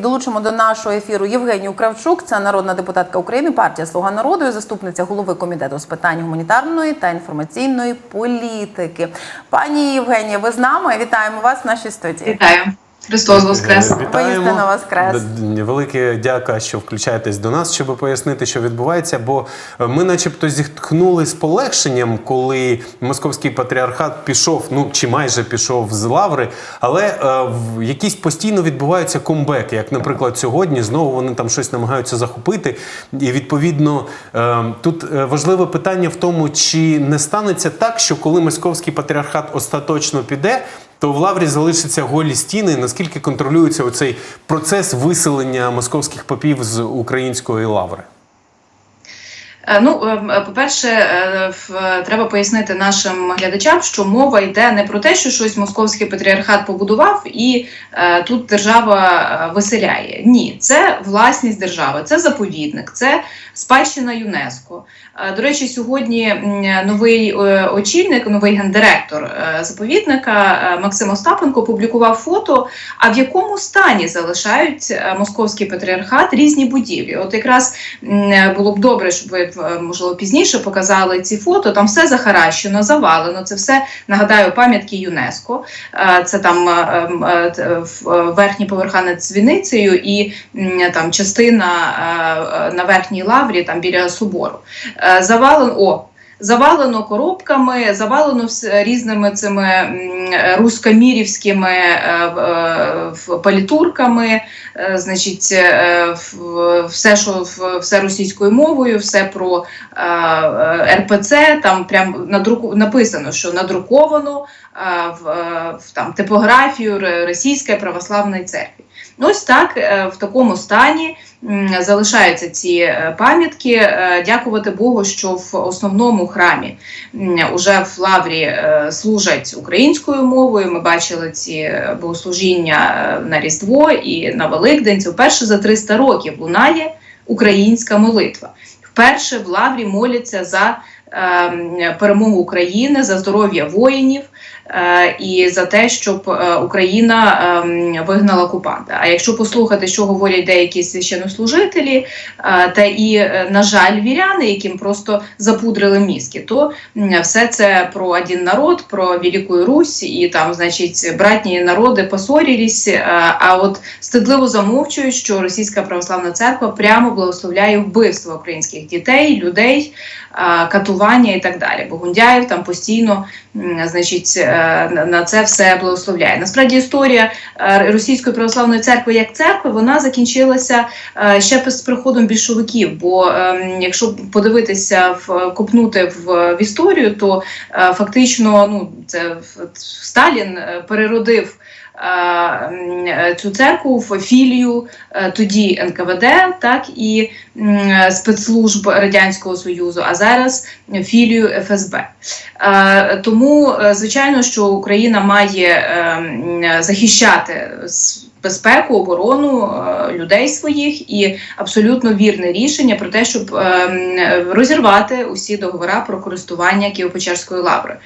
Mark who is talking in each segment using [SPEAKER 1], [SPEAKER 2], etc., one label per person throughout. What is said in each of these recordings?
[SPEAKER 1] Долучимо до нашого ефіру Євгенію Кравчук, це народна депутатка України, партія Слуга народу і заступниця голови комітету з питань гуманітарної та інформаційної політики. Пані Євгенія, ви з нами? Вітаємо вас в нашій студії.
[SPEAKER 2] Вітаю. Христос Воскрес.
[SPEAKER 1] Воістину воскрес.
[SPEAKER 3] Велике дяка, що включаєтесь до нас, щоб пояснити, що відбувається. Бо е, ми, начебто, зітхнули з полегшенням, коли московський патріархат пішов, ну чи майже пішов з лаври, але е, в якісь постійно відбуваються комбеки. Як, наприклад, сьогодні знову вони там щось намагаються захопити. І відповідно е, тут е, важливе питання в тому, чи не станеться так, що коли московський патріархат остаточно піде, то в лаврі залишаться голі стіни. Наскільки контролюється оцей процес виселення московських попів з української лаври?
[SPEAKER 2] Е, Ну, е, по-перше, е, треба пояснити нашим глядачам, що мова йде не про те, що щось московський патріархат побудував, і тут держава виселяє. Ні, це власність держави, це заповідник, це спадщина ЮНЕСКо. Е, До речі, сьогодні новий е, очільник, новий гендиректор е, заповідника Максим Остапенко опублікував фото. А в якому стані залишають московський патріархат різні будівлі? От якраз було б добре, щоб ви можливо пізніше показали ці фото. Там все захаращено, завалено. Це все нагадаю пам'ятки ЮНЕСКо. Це там верхні поверха над дзвіницею і там частина на верхній лаврі, там біля собору. Е, Завалено о. Завалено коробками, завалено різними цими рускомірівськими е, е, палітурками, значить, все, що все російською мовою, все про РПЦ. Там прям надруку написано, що надруковано в там типографію Російської православної церкви. Ось так е, в такому стані залишаються ці е, пам'ятки. Е, Дякувати Богу, що в основному храмі уже в лаврі служать українською мовою. Ми бачили ці богослужіння на Різдво і на Великдень. Це вперше за 300 років лунає українська молитва. Вперше в лаврі моляться за перемогу України, за здоров'я воїнів. е, І за те, щоб е, Україна ем, вигнала окупанта. А якщо послухати, що говорять деякі священнослужителі, е, та і, на жаль, віряни, яким просто запудрили мізки, то все це про один народ, про Велику Русь, і там, значить, братні народи посорілись, а от стидливо замовчують, що Російська православна церква прямо благословляє вбивство українських дітей, людей, катування і так далі. Бо Гундяєв там постійно значить, е, на- це все благословляє. Насправді історія е, Російської православної церкви як церкви вона закінчилася е, ще з приходом більшовиків. Бо ем, якщо подивитися в копнути в, в історію, то фактично ну це Сталін переродив. Е, е, Цю церкву в філію е, тоді НКВД, так і спецслужб Радянського Союзу, а зараз філію ФСБ. Тому, звичайно, що Україна має захищати безпеку, оборону е, людей своїх і абсолютно вірне рішення про те, щоб е, розірвати усі договори про користування Києво-Печерської лаври.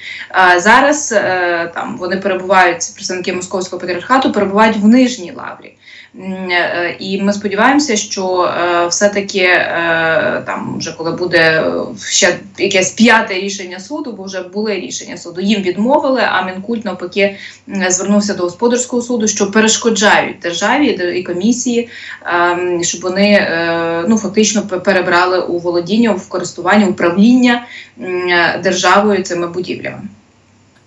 [SPEAKER 2] Е, Зараз е, там вони перебувають, представники московського патріархату перебувають в нижній лаврі. М, е, І ми сподіваємося, що е, все-таки е, там, вже коли буде е, ще якесь п'яте рішення суду, бо вже були рішення суду, їм відмовили, а Мінкульт навпаки звернувся до господарського суду, що перешкоджають державі і комісії, ем, щоб вони е, ну фактично пе- перебрали у володіння, в користування, управління державою цими будівлями.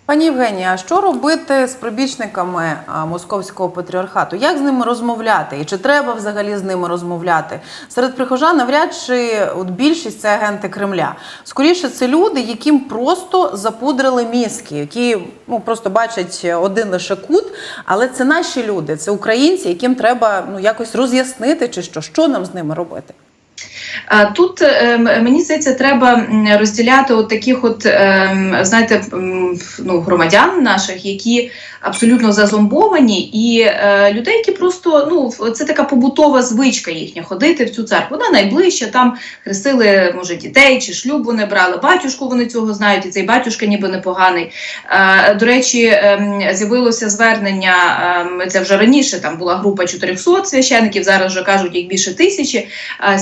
[SPEAKER 1] Пані Євгенія, а що робити з прибічниками московського патріархату? Як з ними розмовляти? І чи треба взагалі з ними розмовляти? Серед прихожан навряд чи от більшість це агенти Кремля. Скоріше, це люди, яким просто запудрили мізки, які ну просто бачать один лише кут. Але це наші люди, це українці, яким треба ну якось роз'яснити, чи що, що нам з ними робити.
[SPEAKER 2] Тут е, мені здається, треба розділяти от таких, от ем, знаєте, ну громадян наших, які абсолютно зазомбовані, і е, людей, які просто ну це така побутова звичка їхня ходити в цю церкву. Вона найближча, там хрестили, може, дітей чи шлюб вони брали. Батюшку вони цього знають, і цей батюшка ніби непоганий. До речі, ем, з'явилося звернення. ем, Це вже раніше там була група 400 священиків. Зараз вже кажуть їх більше тисячі е,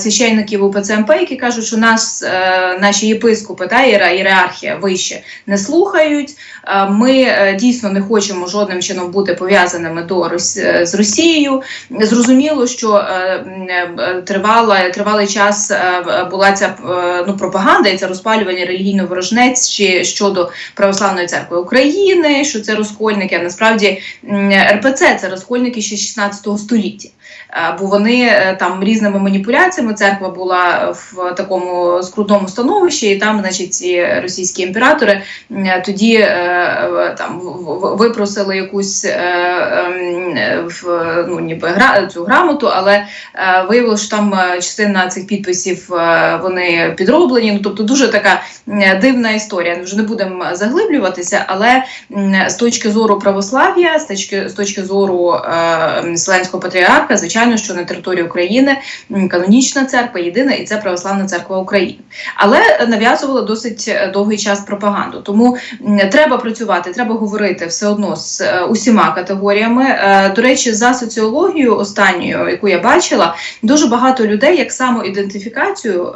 [SPEAKER 2] священників УПЦ МП, які кажуть, що нас е, наші єпископи та ієрархія вище не слухають. Е, Ми е, дійсно не хочемо жодним чином бути пов'язаними до з Росією. Зрозуміло, що тривала тривалий час була ця ну пропаганда і це розпалювання релігійної ворожнець щодо православної церкви України, що це розкольники. А насправді РПЦ це розкольники ще 16 століття. Е, Бо вони е, там різними маніпуляціями церква була в такому скрутному становищі, і там, значить, ці російські імператори тоді е, там випросили якусь ем, ну ніби гра цю грамоту, але виявилося, що там частина цих підписів вони підроблені. Ну тобто дуже така дивна історія. Вже не будемо заглиблюватися, але з точки зору православ'я, з точки з точки зору е, Вселенського звичайно, що на території України канонічна церква єдина, і це православна церква України. Але нав'язувала досить е, довгий час пропаганду. Тому треба працювати, треба говорити все одно з е, усіма категоріями. Е, До речі, за соціологією останньою, яку я бачила, дуже багато людей як самоідентифікацію,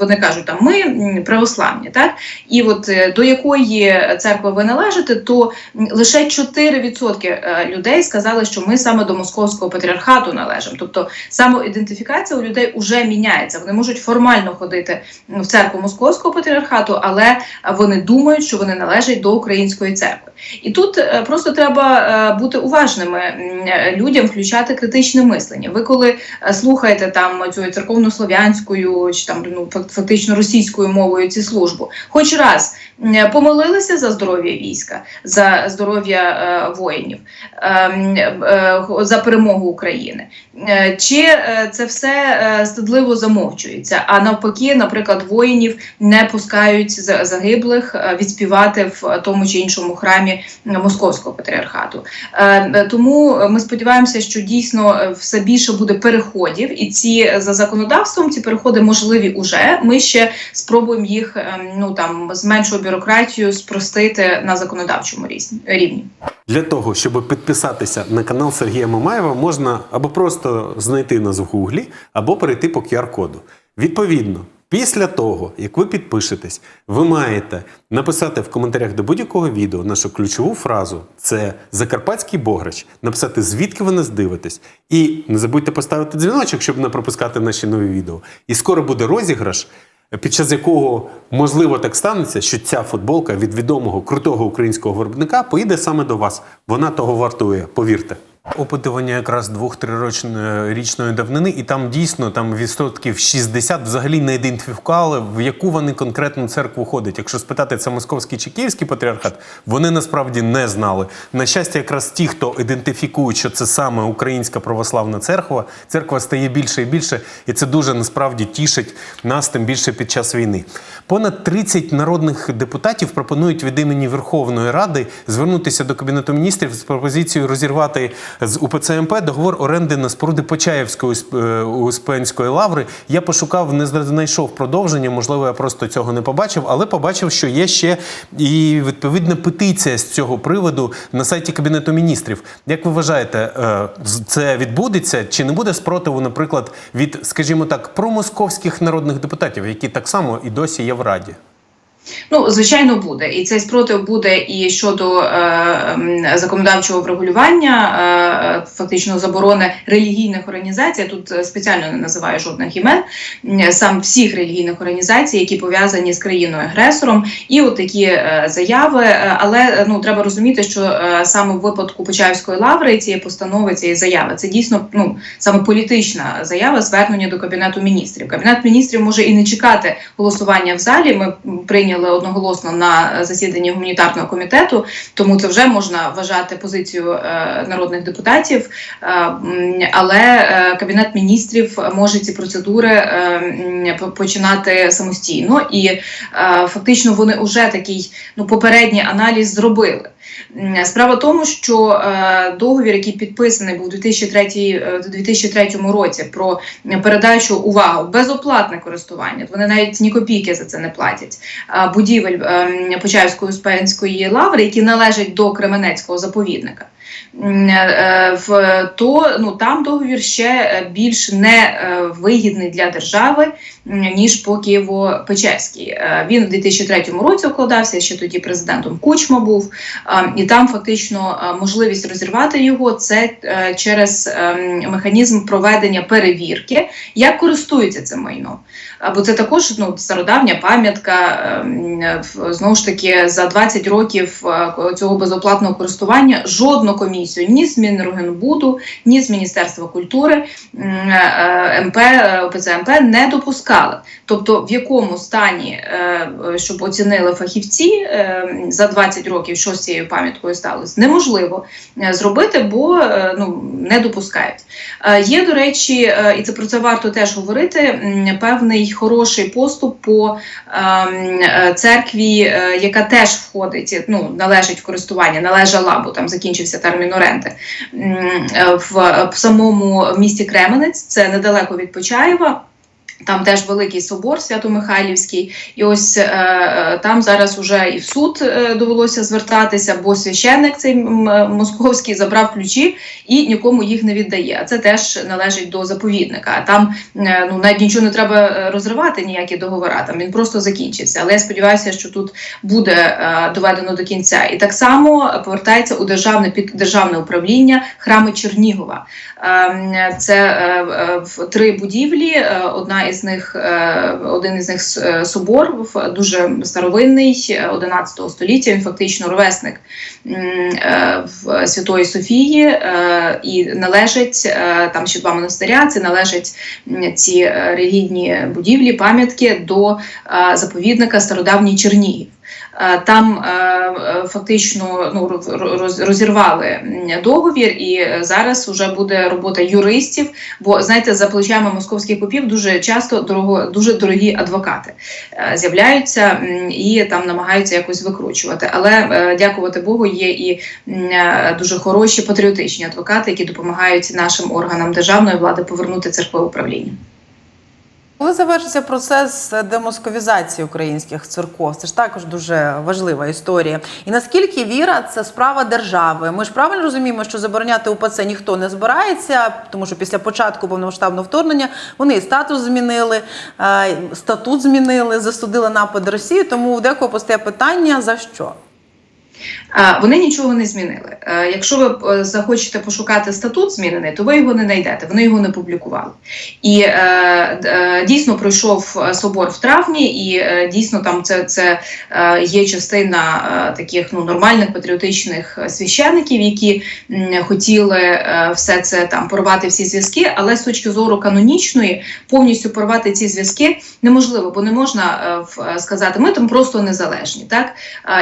[SPEAKER 2] вони кажуть, там ми православні, так і от до якої церкви ви належите, то лише 4% е, людей сказали, що ми саме до московського патріархату належимо. Тобто самоідентифікація у людей вже міняється. Вони можуть формально ходити в церкву московського патріархату, але вони думають, що вони належать до української церкви. І тут е, просто треба е, бути уважними е, людям, включати критичне мислення. Ви коли слухаєте там цю церковно-слов'янською чи там ну фактично російською мовою ці службу, хоч раз м, помолилися за здоров'я війська, за здоров'я воїнів, ем, за перемогу України. Е, Чи е, це все е, стидливо замовчується? А навпаки, наприклад, воїнів не пускають за- загиблих відспівати в тому чи іншому храмі московського патріархату. Тому ми сподіваємося, що дійсно все більше буде переходів, і ці за законодавством ці переходи можливі уже. Ми ще спробуємо їх ем, ну там з меншою бюрократією спростити на законодавчому рівні.
[SPEAKER 3] Для того, щоб підписатися на канал Сергія Мамаєва, можна або просто знайти нас в Гуглі, або перейти по QR-коду. Відповідно, після того, як ви підпишетесь, ви маєте написати в коментарях до будь-якого відео нашу ключову фразу це Закарпатський Бограч, написати звідки ви нас дивитесь. І не забудьте поставити дзвіночок, щоб не пропускати наші нові відео. І скоро буде розіграш під час якого можливо так станеться, що ця футболка від відомого крутого українського виробника поїде саме до вас. Вона того вартує, повірте. Опитування якраз двох-трирічної давнини, і там дійсно там відсотків 60 взагалі не ідентифікували, в яку вони конкретну церкву ходять. Якщо спитати, це московський чи київський патріархат, вони насправді не знали. На щастя, якраз ті, хто ідентифікують, що це саме українська православна церква, церква стає більше і більше, і це дуже насправді тішить нас, тим більше під час війни. Понад 30 народних депутатів пропонують від імені Верховної Ради звернутися до Кабінету міністрів з пропозицією розірвати з УПЦ МП договор оренди на споруди Почаївської Усп- е, Успенської лаври. Я пошукав, не знайшов продовження. Можливо, я просто цього не побачив, але побачив, що є ще і відповідна петиція з цього приводу на сайті Кабінету міністрів. Як ви вважаєте, е, це відбудеться чи не буде спротиву, наприклад, від, скажімо так, промосковських народних депутатів, які так само і досі є в Раді?
[SPEAKER 2] Ну, звичайно, буде, і цей спротив буде і щодо е, законодавчого врегулювання, е, фактично заборони релігійних організацій. Я Тут е, спеціально не називаю жодних імен, сам всіх релігійних організацій, які пов'язані з країною агресором, і от такі е, заяви. Е, Але е, ну треба розуміти, що е, саме в випадку Почаївської лаври цієї постанови, цієї заяви, це дійсно ну саме політична заява, звернення до кабінету міністрів. Кабінет міністрів може і не чекати голосування в залі. Ми прийняли прийняли одноголосно на засіданні гуманітарного комітету, тому це вже можна вважати позицію е, народних депутатів. Е, але е, кабінет міністрів може ці процедури починати самостійно, і фактично вони вже такий ну попередній аналіз зробили. Справа в тому, що е, договір, який підписаний був у 2003, е, 2003 році про передачу увагу безоплатне користування, вони навіть ні копійки за це не платять. е, Будівель е, Почаївської Успенської лаври, які належать до Кременецького заповідника. Е, В то ну там договір ще е, більш не е, вигідний для держави ніж по Києво-Печерській. Він в 2003 році укладався ще тоді президентом Кучма був. І там фактично можливість розірвати його це через ем, механізм проведення перевірки, як користуються цим майном. А, Бо це також ну, стародавня пам'ятка. ем, Знову ж таки, за 20 років цього безоплатного користування жодну комісію ні з Мінрегенбуду, ні з Міністерства культури е, МП е, ОПЦ МП не допускали. Тобто, в якому стані, е, щоб оцінили фахівці е, за 20 років, що з цією пам'яткою сталося, неможливо е, зробити, бо е, ну не допускають. Е, Є, до речі, е, і це про це варто теж говорити. Певний хороший поступ по ем, е, церкві, е, яка теж входить, ну належить в користування, належала, бо там закінчився термін оренди е, в, в самому місті Кременець, це недалеко від Почаєва. Там теж великий собор Свято-Михайлівський, і ось е, е, там зараз уже і в суд е, довелося звертатися, бо священник цей московський забрав ключі і нікому їх не віддає. А це теж належить до заповідника. А там е, ну навіть нічого не треба е, розривати, ніякі договори. Там він просто закінчився. Але я сподіваюся, що тут буде е, доведено до кінця. І так само повертається у державне під державне управління храми Чернігова. Ем, Це е, е, в три будівлі. Е, Одна із них, е, один із них е, собор, дуже старовинний, е, 11 століття. Він фактично ровесник е, в Святої Софії е, і належить е, там ще два монастиря. Це належать ці е, релігійні будівлі, пам'ятки до е, заповідника Стародавній Чернігів. Е, Там е, фактично ну, роз- роз- розірвали договір, і е, зараз вже буде робота юристів. Бо знаєте, за плечами московських попів дуже часто дорого, дуже дорогі адвокати з'являються і там намагаються якось викручувати. Але дякувати Богу, є і дуже хороші патріотичні адвокати, які допомагають нашим органам державної влади повернути церкве управління.
[SPEAKER 1] Коли завершиться процес демосковізації українських церков, це ж також дуже важлива історія. І наскільки віра це справа держави? Ми ж правильно розуміємо, що забороняти УПЦ ніхто не збирається, тому що після початку повномасштабного вторгнення вони і статус змінили, е, статут змінили, засудили напад Росії. Тому у декого постає питання за що?
[SPEAKER 2] Вони нічого не змінили. Е, Якщо ви е, захочете пошукати статут змінений, то ви його не знайдете. Вони його не публікували. І е, дійсно пройшов собор в травні, і дійсно там це, це є частина таких ну нормальних патріотичних священиків, які хотіли все це там порвати всі зв'язки, але з точки зору канонічної повністю порвати ці зв'язки неможливо, бо не можна сказати, ми там просто незалежні, так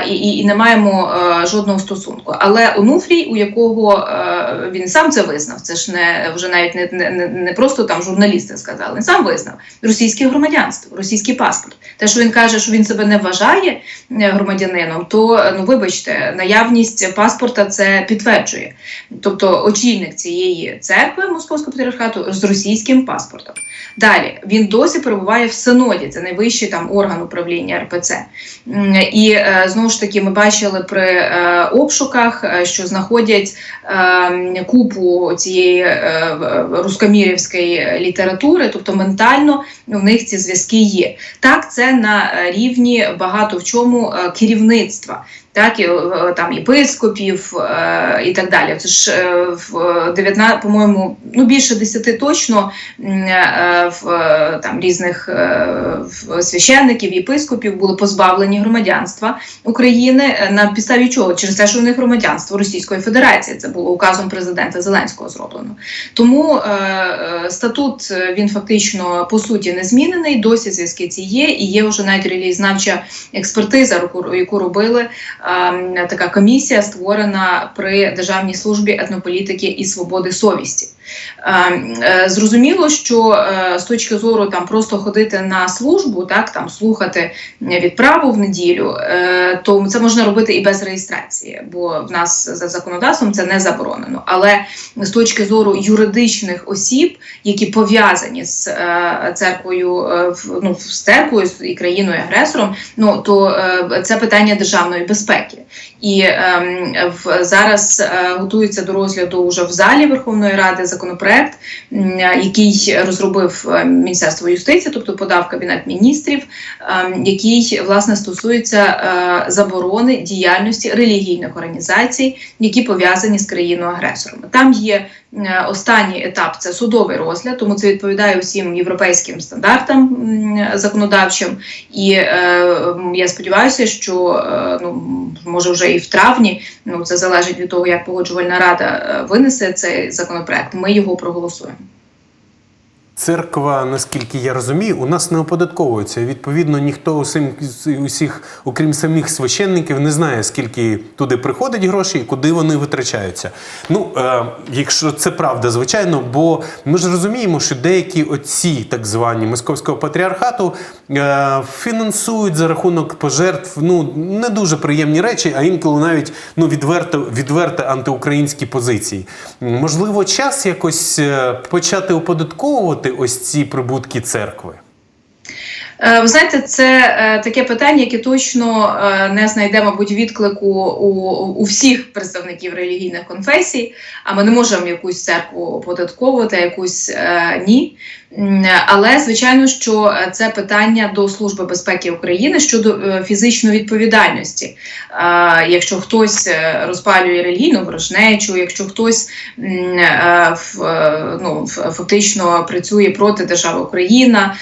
[SPEAKER 2] і, і, і не маємо жодного стосунку. Але Онуфрій, у якого е, він сам це визнав, це ж не вже навіть не, не, не- просто там журналісти сказали, він сам визнав російське громадянство, російський паспорт. Те, що він каже, що він себе не вважає е, громадянином, то е, ну вибачте, наявність паспорта це підтверджує. Тобто очільник цієї церкви московського патріархату з російським паспортом. Далі він досі перебуває в синоді, це найвищий там орган управління РПЦ. І е, знову ж таки, ми бачили при е, обшуках, е, що знаходять е, купу цієї рускомірівської літератури, тобто ментально в них ці зв'язки є. Так, це на рівні багато в чому керівництва. Так і е, там єпископів е, і так далі. Це ж е, в 19, по-моєму, ну більше 10 точно в там різних священників, єпископів були позбавлені громадянства України на підставі чого? Через те, що у них громадянство Російської Федерації. Це було указом президента Зеленського зроблено. Тому статут він фактично по суті не змінений. Досі зв'язки ці є, і є вже навіть релігієзнавча експертиза, яку, робили така комісія, створена при Державній службі етнополітики і свободи совісті. Е, е, Зрозуміло, що е, з точки зору там просто ходити на службу, так там слухати відправу в неділю, то це можна робити і без реєстрації, бо в нас за законодавством це не заборонено. Але з точки зору юридичних осіб, які пов'язані з церквою, ну з церквою і країною агресором, ну то це питання державної безпеки. І ем, в зараз готується до розгляду вже в залі Верховної Ради законопроект, який розробив е, Міністерство юстиції, тобто подав Кабінет міністрів, ем, який власне стосується е, заборони діяльності релігійних організацій, які пов'язані з країною агресором. Там є останній етап це судовий розгляд, тому це відповідає усім європейським стандартам законодавчим. І е, я сподіваюся, що е, ну може вже і в травні. Ну це залежить від того, як погоджувальна рада е, винесе цей законопроект. Ми його проголосуємо.
[SPEAKER 3] Церква, наскільки я розумію, у нас не оподатковується. Відповідно, ніхто усім усіх, окрім самих священників, не знає, скільки туди приходить гроші і куди вони витрачаються. Ну, е, якщо це правда, звичайно, бо ми ж розуміємо, що деякі отці, так звані московського патріархату, е, фінансують за рахунок пожертв ну не дуже приємні речі, а інколи навіть ну відверто відверто антиукраїнські позиції. Можливо, час якось е, почати оподатковувати ось ці прибутки церкви.
[SPEAKER 2] Е, Ви знаєте, це е, таке питання, яке точно е, не знайде, мабуть, відклику у, у всіх представників релігійних конфесій. А ми не можемо якусь церкву оподатковувати, а якусь ні. Але звичайно, що е, це питання до Служби безпеки України щодо е, фізичної відповідальності. Е, Якщо хтось розпалює релігійну ворожнечу, якщо хтось ну, фактично працює проти держави Україна,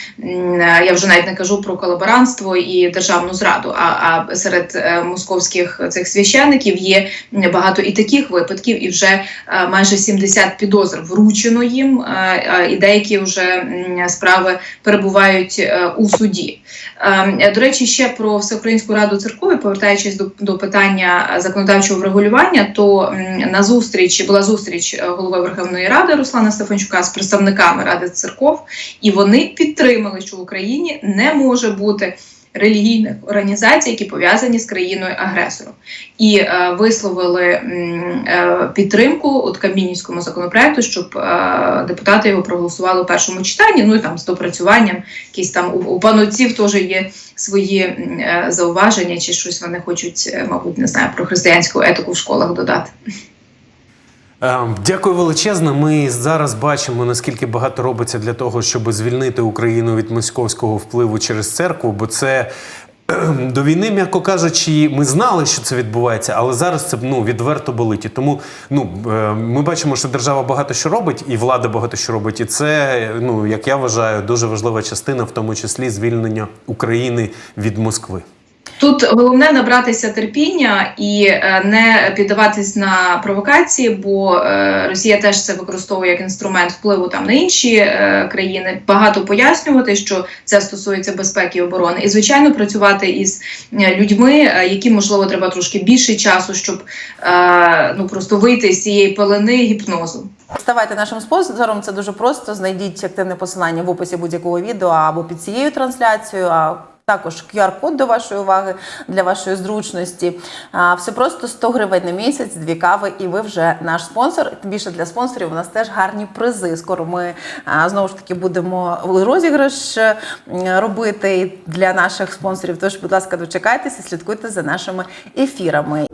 [SPEAKER 2] я вже навіть не кажу про колаборантство і державну зраду. А, серед московських цих священників є багато і таких випадків, і вже майже 70 підозр вручено їм, і деякі вже справи перебувають е, у суді. Е, До речі, ще про Всеукраїнську раду церкові, повертаючись до, до питання законодавчого врегулювання, то на зустріч була зустріч е, голови Верховної Ради Руслана Стефанчука з представниками Ради церков, і вони підтримали, що в Україні не може бути. Релігійних організацій, які пов'язані з країною агресором, і е, висловили е, підтримку от Кабмінівському законопроекту, щоб е, депутати його проголосували у першому читанні. Ну і там з допрацюванням, якісь там у, у панотців теж є свої е, зауваження, чи щось вони хочуть, е, мабуть, не знаю, про християнську етику в школах додати.
[SPEAKER 3] Е, Дякую величезно. Ми зараз бачимо, наскільки багато робиться для того, щоб звільнити Україну від московського впливу через церкву, бо це. До війни, м'яко кажучи, ми знали, що це відбувається, але зараз це ну відверто болить. І тому ну е, ми бачимо, що держава багато що робить, і влада багато що робить. І це, ну як я вважаю, дуже важлива частина, в тому числі звільнення України від Москви.
[SPEAKER 2] Тут головне набратися терпіння і е, не піддаватись на провокації, бо е, Росія теж це використовує як інструмент впливу там на інші е, країни. Багато пояснювати, що це стосується безпеки і оборони, і звичайно працювати із людьми, які можливо треба трошки більше часу, щоб ну просто вийти з цієї пелени гіпнозу.
[SPEAKER 1] Ставайте нашим спонсором, це дуже просто. Знайдіть активне посилання в описі будь-якого відео або під цією трансляцією. Також QR-код до вашої уваги для вашої зручності. Все просто 100 гривень на місяць, дві кави, і ви вже наш спонсор. Тим більше для спонсорів у нас теж гарні призи. Скоро ми знову ж таки будемо розіграш е, робити для наших спонсорів. Тож, будь ласка, дочекайтеся, слідкуйте за нашими ефірами.